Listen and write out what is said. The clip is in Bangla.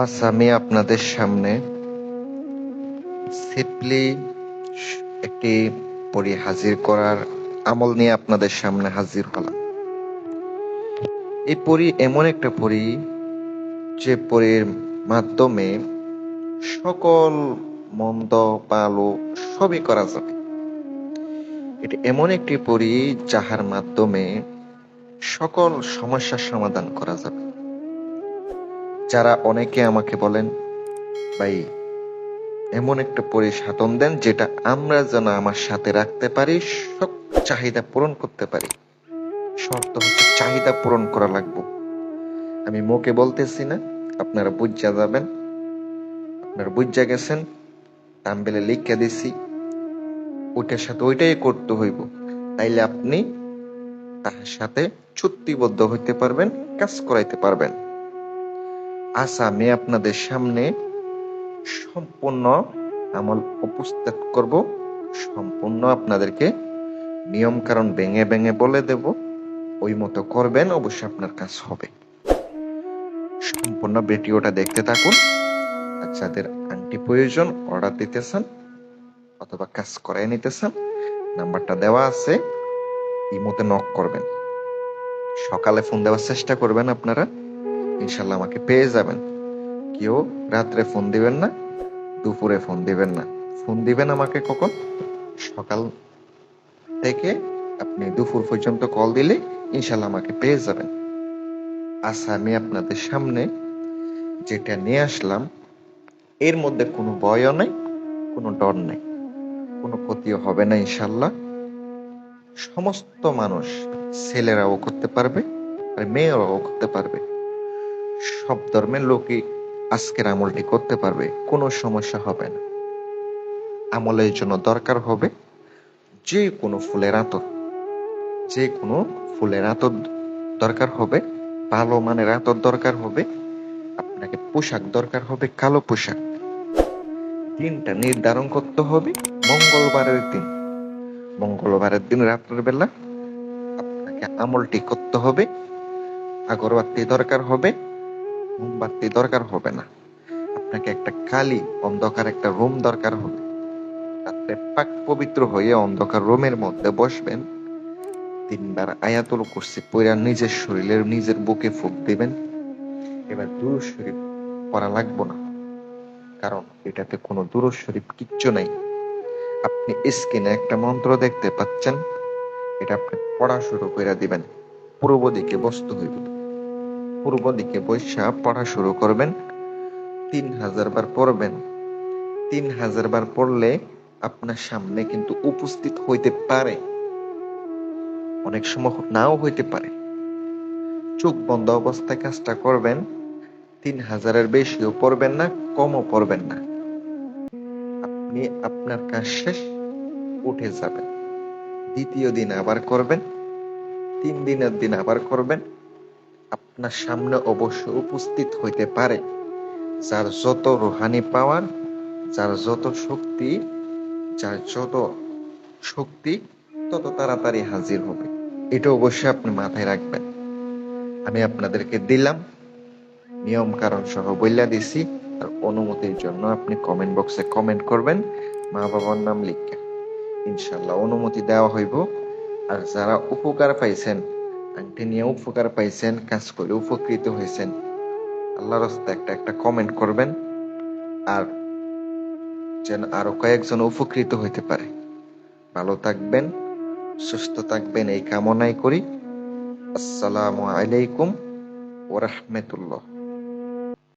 আজ আমি আপনাদের সামনে সিম্পলি একটি পরী হাজির করার আমল নিয়ে আপনাদের সামনে হাজির হলাম। এই পরী এমন একটা পরী যে পরীর মাধ্যমে সকল মন্দ ভালো সবই করা যাবে। এটি এমন একটি পরী যাহার মাধ্যমে সকল সমস্যার সমাধান করা যাবে। যারা অনেকে আমাকে বলেন, ভাই, এমন একটা পরি সাধন দেন যেটা আমরা যেন আমার সাথে রাখতে পারি, সব চাহিদা পূরণ করতে পারি। শর্ত হচ্ছে চাহিদা পূরণ করা লাগবে। আমি মুখে বলতেছি না, আপনারা বুঝা যাবেন। আপনারা বুঝা গেছেন, তাম্বেলে লিখে দিছি, ওইটার সাথে ওইটাই করতে হইব। তাইলে আপনি তার সাথে চুক্তিবদ্ধ হইতে পারবেন, কাজ করাইতে পারবেন। আজ আমি আপনাদের সামনে সম্পূর্ণ আমল উপস্থাপ করব। সম্পূর্ণ আপনাদেরকে নিয়ম কারণ ভেঙে ভেঙে বলে দেব। ওই মতো করবেন, অবশ্যই আপনার কাজ হবে। সম্পূর্ণ ভিডিওটা দেখতে থাকুন। আর আন্টি প্রয়োজন, অর্ডার দিতেছেন অথবা কাজ করাই নিতেছেন, নাম্বারটা দেওয়া আছে ইমোতে নক করবেন। সকালে ফোন দেওয়ার চেষ্টা করবেন আপনারা। ইনশাল্লাহ আমাকে পেয়ে যাবেন। কেউ রাত্রে ফোন দিবেন না, দুপুরে ফোন দিবেন না। ফোন দিবেন আমাকে কখন? সকাল থেকে আপনি দুপুর পর্যন্ত কল দিলে ইনশাল্লাহ আমাকে পেয়ে যাবেন। আচ্ছা আমি আপনাদের সামনে যেটা নিয়ে আসলাম, এর মধ্যে কোনো ভয়ও নাই, কোনো ডর নাই, কোনো ক্ষতিও হবে না ইনশাল্লাহ সমস্ত মানুষ ছেলেরাও করতে পারবে আর মেয়েরাও করতে পারবে। সব ধর্মের লোকই আজকের আমলটি করতে পারবে, কোনো সমস্যা হবে না। আমলের জন্য দরকার হবে যে কোনো ফুলের আতর। যে কোনো ফুলের আতর দরকার হবে, ভালো মানের আতর দরকার হবে, আপনাকে পোশাক দরকার হবে, কালো পোশাক। দিনটা নির্ধারণ করতে হবে মঙ্গলবারের দিন। মঙ্গলবারের দিন রাত্রের বেলা আপনাকে আমলটি করতে হবে। আগরবাতি দরকার হবে মোমবাতি দরকার হবে না। আপনাকে একটা খালি, অন্ধকার একটা রুম দরকার হবে। রাত্রে পাক পবিত্র হয়ে অন্ধকার রুমের মধ্যে বসবেন। তিনবার আয়াতুল কুরসি পড়া নিজের শরীরের নিজের বুকে ফুক দিবেন। এবার দুরু শরীফ পড়া লাগবো না। কারণ এটাতে কোনো দুরু শরীফ কিচ্ছু নাই। আপনি স্ক্রিনে একটা মন্ত্র দেখতে পাচ্ছেন। এটা আপনি পড়া শুরু করে দিবেন। পূর্ব দিকে বস্তু হইব। পূর্ব দিকে বৈশা পড়া শুরু করবেন। তিন হাজার বার পড়বেন। তিন হাজার বার পড়লে আপনার সামনে কিন্তু উপস্থিত হইতে পারে। অনেক সময় নাও হইতে পারে। চোখ বন্ধ অবস্থায় কাজটা করবেন। তিন হাজারের বেশিও পড়বেন না, কমও পড়বেন না। আপনি আপনার কাজ শেষ, উঠে যাবেন। দ্বিতীয় দিন আবার করবেন। তিন দিনের দিন আবার করবেন। আপনার সামনে অবশ্য উপস্থিত হইতে পারে, যার যত রুহানি পাওয়ার, যার যত শক্তি, যার যত শক্তি, তত তাড়াতাড়ি হাজির হবে। এটা অবশ্যই আপনি মাথায় রাখবেন। আমি আপনাদেরকে দিলাম, নিয়ম কারণ সহ বইলা দিছি, আর অনুমতির জন্য আপনি কমেন্ট বক্সে কমেন্ট করবেন, মা বাবার নাম লিখে। ইনশাল্লাহ অনুমতি দেওয়া হইব, আর যারা উপকার পাইছেন আংটি নিয়ে উপকার পাইছেন, কাজ করে উপকৃত হয়েছেন। আল্লাহ রাস্তায় একটা একটা কমেন্ট করবেন, আর যেন আরও কয়েকজন উপকৃত হইতে পারে। ভালো থাকবেন, সুস্থ থাকবেন, এই কামনাই করি। আসসালামু আলাইকুম ওরহমতুল্লাহ